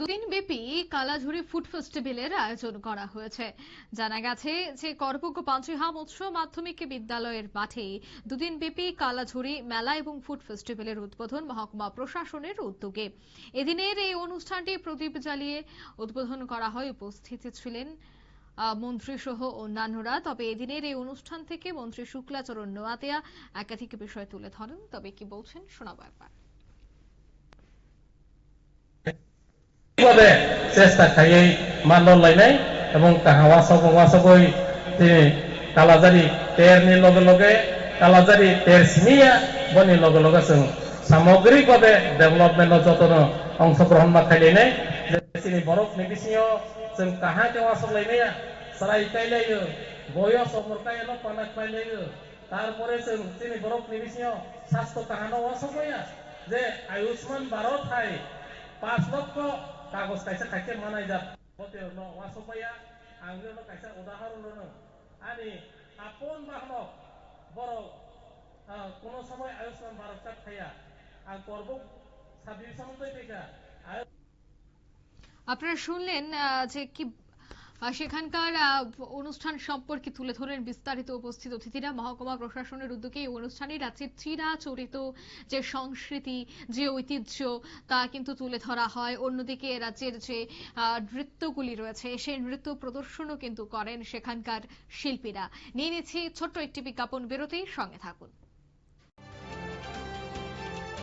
দুদিন ব্যাপী কালাঝুরি ফুড ফেস্টিভ্যালের আয়োজন করা হয়েছে। জানা গেছে যে করবুক পাঞ্চিহাম উচ্চ মাধ্যমিক বিদ্যালয়ের মাঠে দুদিন ব্যাপী কালাঝুরি মেলা এবং ফুড ফেস্টিভ্যালের উদ্বোধন মহকুমা প্রশাসনের উদ্যোগে। এদিনের এই অনুষ্ঠানটি প্রদীপ জ্বালিয়ে উদ্বোধন করা হয়। উপস্থিত ছিলেন মন্ত্রী সহ অন্যান্যরা। তবে এদিনের এই অনুষ্ঠান থেকে মন্ত্রী শুক্লাচরণ নোয়াতিয়া একাধিক বিষয় তুলে ধরেন। তবে কি বলছেন শোনাবো একবার। বলে চেষ্টা খাইয়েই লাই নাই এবং তাহা ওয়াসব ওয়াসবই তিনি কালাজারি তের নি লগে লগে, কালাজারি তের সিমিয়া বনি লগে লগে সামগ্রিকভাবে ডেভেলপমেন্টর যতন অংশগ্রহণ না খাইলে নাই। যে তিনি বরফ নিবিসিও जों काहाके वासलायनाया सारायलायो बयो समरकायल' पानाक पायलायो তারপরে जों তিনি बरफनि बिसिङाव স্বাস্থ্য কাহানো অসময়া যে আয়ুষ্মান ভারত হাই পাঁচ লক্ষ কাগজ কাইসা খাইছে মানাই যা হতে ন ওয়াসপাইয়া আঙ্গে ন কাইসা উদাহরণ ন আনি আপন বাহন বড় কোন সময় আয়ুষ্মান ভারত কার্ড খাইয়া আর করব ছাব্বিশ সমন্তই থেকে আপনারা শুনলেন যে কি সেখানকার অনুষ্ঠান সম্পর্কে তুলে ধরেন বিস্তারিত উপস্থিত অতিথিরা। মহকুমা প্রশাসনের উদ্যোগে এই অনুষ্ঠানে রাজ্যের চিরাচরিত যে সংস্কৃতি, যে ঐতিহ্য, তা কিন্তু তুলে ধরা হয়। অন্যদিকে রাজ্যের যে নৃত্যগুলি রয়েছে, সেই নৃত্য প্রদর্শনও কিন্তু করেন সেখানকার শিল্পীরা। নিয়ে নিচ্ছি ছোট্ট একটি বিজ্ঞাপন বিরতি সঙ্গে থাকুন।